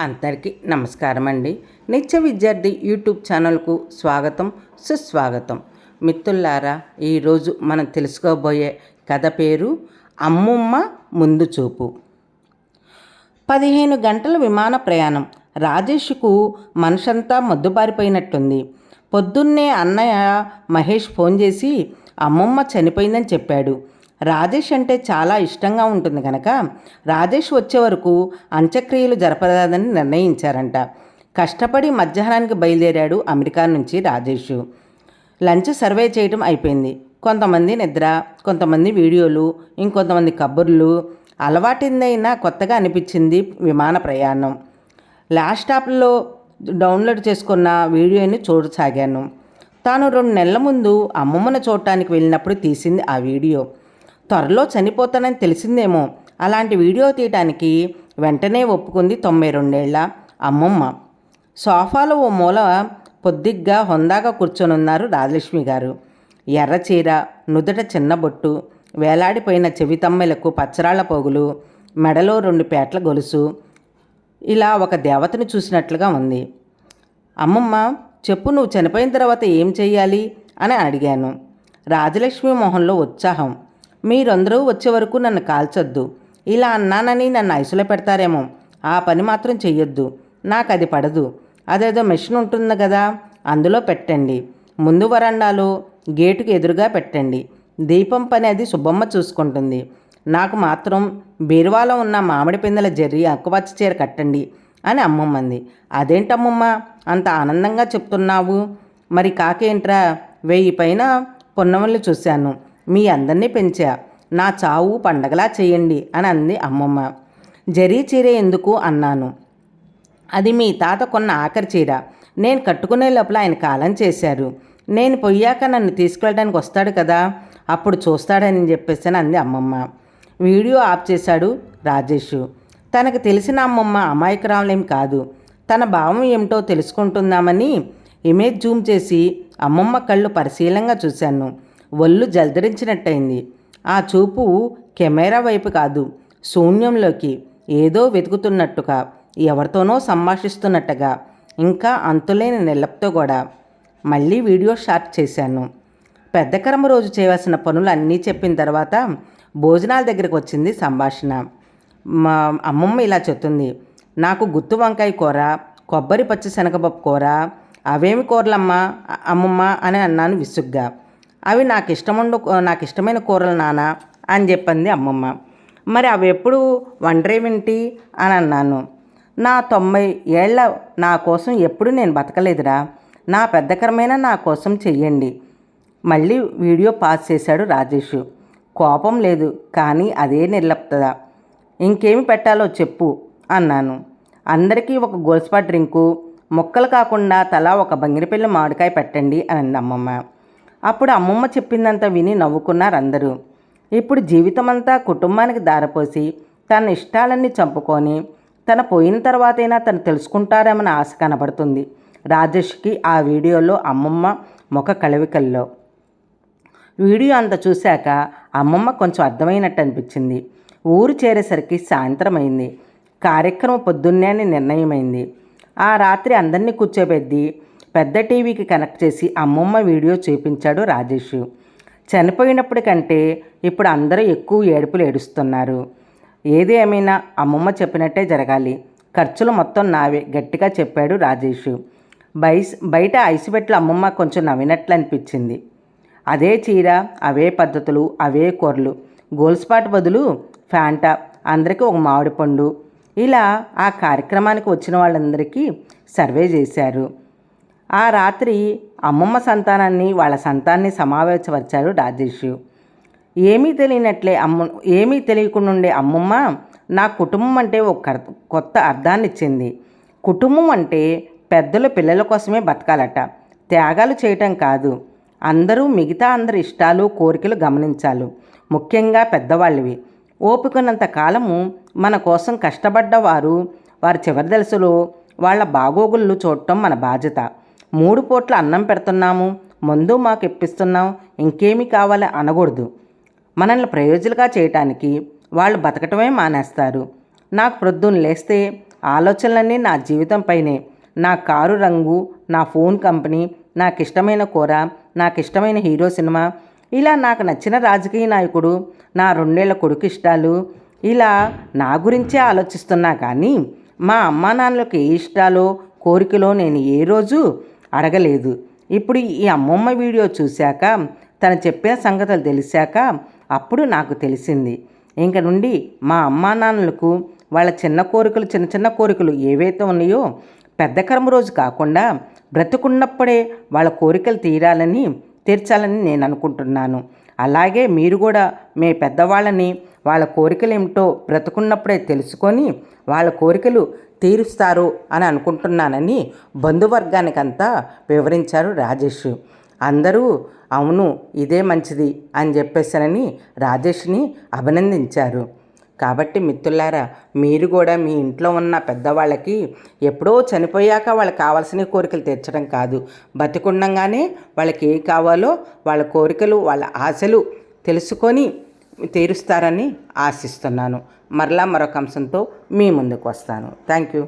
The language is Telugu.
అందరికీ నమస్కారం అండి నిత్య విద్యార్థి యూట్యూబ్ ఛానల్కు స్వాగతం సుస్వాగతం. మిత్రులారా ఈరోజు మనం తెలుసుకోబోయే కథ పేరు అమ్మమ్మ ముందు చూపు. పదిహేను గంటల విమాన ప్రయాణం. రాజేష్కు మనసంతా మద్దుబారిపోయినట్టుంది. పొద్దున్నే అన్నయ్య మహేష్ ఫోన్ చేసి అమ్మమ్మ చనిపోయిందని చెప్పాడు. రాజేష్ అంటే చాలా ఇష్టంగా ఉంటుంది కనుక రాజేష్ వచ్చే వరకు అంత్యక్రియలు జరపరాదని నిర్ణయించారంట. కష్టపడి మధ్యాహ్నానికి బయలుదేరాడు అమెరికా నుంచి రాజేష్. లంచ్ సర్వే చేయడం అయిపోయింది. కొంతమంది నిద్ర కొంతమంది వీడియోలు ఇంకొంతమంది కబుర్లు అలవాటిందైనా కొత్తగా అనిపించింది విమాన ప్రయాణం. ల్యాప్టాప్లో డౌన్లోడ్ చేసుకున్న వీడియోని చూడసాగాను. తాను రెండు నెలల ముందు అమ్మమ్మను చూడటానికి వెళ్ళినప్పుడు తీసింది ఆ వీడియో. త్వరలో చనిపోతానని తెలిసిందేమో. అలాంటి వీడియో తీయటానికి వెంటనే ఒప్పుకుంది తొంభై రెండేళ్ళ అమ్మమ్మ. సోఫాలో ఓ మూల పొద్దిగ్గా హొందాగా కూర్చొనున్నారు రాజలక్ష్మి గారు. ఎర్రచీర నుదుట చిన్న బొట్టు వేలాడిపోయిన చెవితమ్మెలకు పచ్చరాళ్ళ పోగులు మెడలో రెండు పేట్ల గొలుసు ఇలా ఒక దేవతను చూసినట్లుగా ఉంది. అమ్మమ్మ చెప్పు నువ్వు చనిపోయిన తర్వాత ఏం చెయ్యాలి? అని అడిగాను. రాజలక్ష్మి మొహంలో ఉత్సాహం. మీరందరూ వచ్చే వరకు నన్ను కాల్చొద్దు. ఇలా అన్నానని నన్ను ఐసులో పెడతారేమో. ఆ పని మాత్రం చెయ్యొద్దు. నాకు అది పడదు. అదేదో మెషిన్ ఉంటుంది కదా. అందులో పెట్టండి. ముందు వరండాలో గేటుకు ఎదురుగా పెట్టండి. దీపం పని అది సుబ్బమ్మ చూసుకుంటుంది. నాకు మాత్రం బీరువాలో ఉన్న మామిడి పిందెల జర్రి అక్కుపచ్చ చీర కట్టండి అని అమ్మమ్మంది. అదేంటమ్మమ్మ? అంత ఆనందంగా చెప్తున్నావు. మరి కాకేంట్రా వెయ్యి పైన పొన్నవల్ని చూశాను. మీ అందరినీ పెంచా. నా చావు పండగలా చేయండి అని అంది అమ్మమ్మ. జరీ చీర ఎందుకు అన్నాను. అది మీ తాత కొన్న ఆఖరి చీర. నేను కట్టుకునే లోపల ఆయన కాలం చేశారు. నేను పొయ్యాక నన్ను తీసుకెళ్ళడానికి వస్తాడు కదా. అప్పుడు చూస్తాడని చెప్పేసి అంది అమ్మమ్మ. వీడియో ఆఫ్ చేశాడు రాజేష్. తనకు తెలిసిన అమ్మమ్మ అమాయకురాలేం కాదు. తన భావం ఏమిటో తెలుసుకుంటుందామని ఇమేజ్ జూమ్ చేసి అమ్మమ్మ కళ్ళు పరిశీలంగా చూశాను. ఒళ్ళు జల్దరించినట్టయింది. ఆ చూపు కెమెరా వైపు కాదు శూన్యంలోకి ఏదో వెతుకుతున్నట్టుగా ఎవరితోనో సంభాషిస్తున్నట్టుగా ఇంకా అంతులేని నిలప్తో కూడా. మళ్ళీ వీడియో షార్ట్ చేశాను. పెద్ద కర్మ రోజు చేయవలసిన పనులు అన్నీ చెప్పిన తర్వాత భోజనాల దగ్గరికి వచ్చింది సంభాషణ. మా అమ్మమ్మ ఇలా చెప్తుంది నాకు గుత్తు వంకాయ కూర కొబ్బరి పచ్చి శనగపప్పు కూర అవేమి కూరలమ్మా అమ్మమ్మ అని అన్నాను విసుగ్గా. అవి నాకు ఇష్టముండు నాకు ఇష్టమైన కూరలు నాన్న అని చెప్పింది అమ్మమ్మ. మరి అవి ఎప్పుడు వండరేమింటి అని అన్నాను. నా తొంభై ఏళ్ళ నా కోసం ఎప్పుడు నేను బతకలేదురా. నా పెద్దకరమైన నా కోసం చెయ్యండి. మళ్ళీ వీడియో పాస్ చేశాడు రాజేష్. కోపం లేదు కానీ అదే నిర్లప్తద ఇంకేమి పెట్టాలో చెప్పు అన్నాను. అందరికీ ఒక గోల్స్పా డ్రింకు మొక్కలు కాకుండా తలా ఒక బంగిరిపల్లి మామిడికాయ పెట్టండి అని అమ్మమ్మ. అప్పుడు అమ్మమ్మ చెప్పిందంతా విని నవ్వుకున్నారు అందరూ ఇప్పుడు జీవితమంతా కుటుంబానికి దారపోసి తన ఇష్టాలన్నీ చంపుకొని తన పోయిన తర్వాతైనా తను తెలుసుకుంటారేమని ఆశ కనబడుతుంది. రాజేష్కి ఆ వీడియోలో అమ్మమ్మ ముఖ కలవికల్లో. వీడియో అంత చూశాక అమ్మమ్మ కొంచెం అర్థమైనట్టు అనిపించింది. ఊరు చేరేసరికి సాయంత్రం అయింది కార్యక్రమం పొద్దున్నే అని నిర్ణయమైంది. ఆ రాత్రి అందరినీ కూర్చోబెద్ది పెద్ద టీవీకి కనెక్ట్ చేసి అమ్మమ్మ వీడియో చూపించాడు రాజేష్. చనిపోయినప్పటికంటే ఇప్పుడు అందరూ ఎక్కువ ఏడుపులు ఏడుస్తున్నారు. ఏది ఏమైనా అమ్మమ్మ చెప్పినట్టే జరగాలి. ఖర్చులు మొత్తం నావే గట్టిగా చెప్పాడు రాజేష్. బైస్ బయట ఐసుపెట్లు అమ్మమ్మ కొంచెం నవ్వినట్లు అనిపించింది అదే చీర అవే పద్ధతులు అవే కూరలు. గోల్స్పాట్ బదులు ఫ్యాంటా అందరికీ ఒక మామిడి పండు. ఇలా ఆ కార్యక్రమానికి వచ్చిన వాళ్ళందరికీ సర్వే చేశారు. ఆ రాత్రి అమ్మమ్మ సంతానాన్ని వాళ్ళ సంతాన్ని సమావేశపరిచాడు రాజేష్. ఏమీ తెలియనట్లే అమ్మ ఏమీ తెలియకుండా ఉండే అమ్మమ్మ నా కుటుంబం అంటే ఒక కొత్త అర్థాన్ని ఇచ్చింది. కుటుంబం అంటే పెద్దలు పిల్లల కోసమే బతకాలట. త్యాగాలు చేయటం కాదు. అందరూ మిగతా అందరి ఇష్టాలు కోరికలు గమనించాలి. ముఖ్యంగా పెద్దవాళ్ళవి. ఓపికనంత కాలము మన కోసం కష్టపడ్డవారు వారి చివరి దశలో వాళ్ళ బాగోగుళ్ళు చూడటం మన బాధ్యత. మూడు పూట్ల అన్నం పెడుతున్నాము మందు మాకు ఇప్పిస్తున్నాం ఇంకేమి కావాలి అనకూడదు. మనల్ని ప్రయోజకులుగా చేయటానికి వాళ్ళు బతకటమే మానేస్తారు. నాకు ప్రొద్దున లేస్తే ఆలోచనలన్నీ నా జీవితంపైనే నా కారు రంగు నా ఫోన్ కంపెనీ నాకు ఇష్టమైన కూర నాకు ఇష్టమైన హీరో సినిమా ఇలా నాకు నచ్చిన రాజకీయ నాయకుడు నా రెండేళ్ళ కొడుకు ఇష్టాలు ఇలా నా గురించే ఆలోచిస్తున్నా కానీ మా అమ్మా నాన్నలకు ఏ ఇష్టాలో కోరికలో నేను ఏ రోజు అడగలేదు. ఇప్పుడు ఈ అమ్మమ్మ వీడియో చూశాక తను చెప్పిన సంగతులు తెలిసాక అప్పుడు నాకు తెలిసింది. ఇంక నుండి మా అమ్మా నాన్నలకు వాళ్ళ చిన్న కోరికలు చిన్న చిన్న కోరికలు ఏవైతే ఉన్నాయో పెద్ద కర్మ రోజు కాకుండా బ్రతుకున్నప్పుడే వాళ్ళ కోరికలు తీరాలని తీర్చాలని నేను అనుకుంటున్నాను. అలాగే మీరు కూడా మీ పెద్దవాళ్ళని వాళ్ళ కోరికలు ఏమిటో బ్రతుకున్నప్పుడే తెలుసుకొని వాళ్ళ కోరికలు తీరుస్తారు అని అనుకుంటున్నానని బంధువర్గానికంతా వివరించారు రాజేష్. అందరూ అవును ఇదే మంచిది అని చెప్పేసానని రాజేష్ని అభినందించారు. కాబట్టి మిత్రులారా మీరు కూడా మీ ఇంట్లో ఉన్న పెద్దవాళ్ళకి ఎప్పుడో చనిపోయాక వాళ్ళకి కావాల్సిన కోరికలు తీర్చడం కాదు. బతికుండగానే వాళ్ళకి ఏ కావాలో వాళ్ళ కోరికలు వాళ్ళ ఆశలు తెలుసుకొని తీరుస్తారని ఆశిస్తున్నాను. మరలా మరొక అంశంతో మీ ముందుకు వస్తాను. Thank you.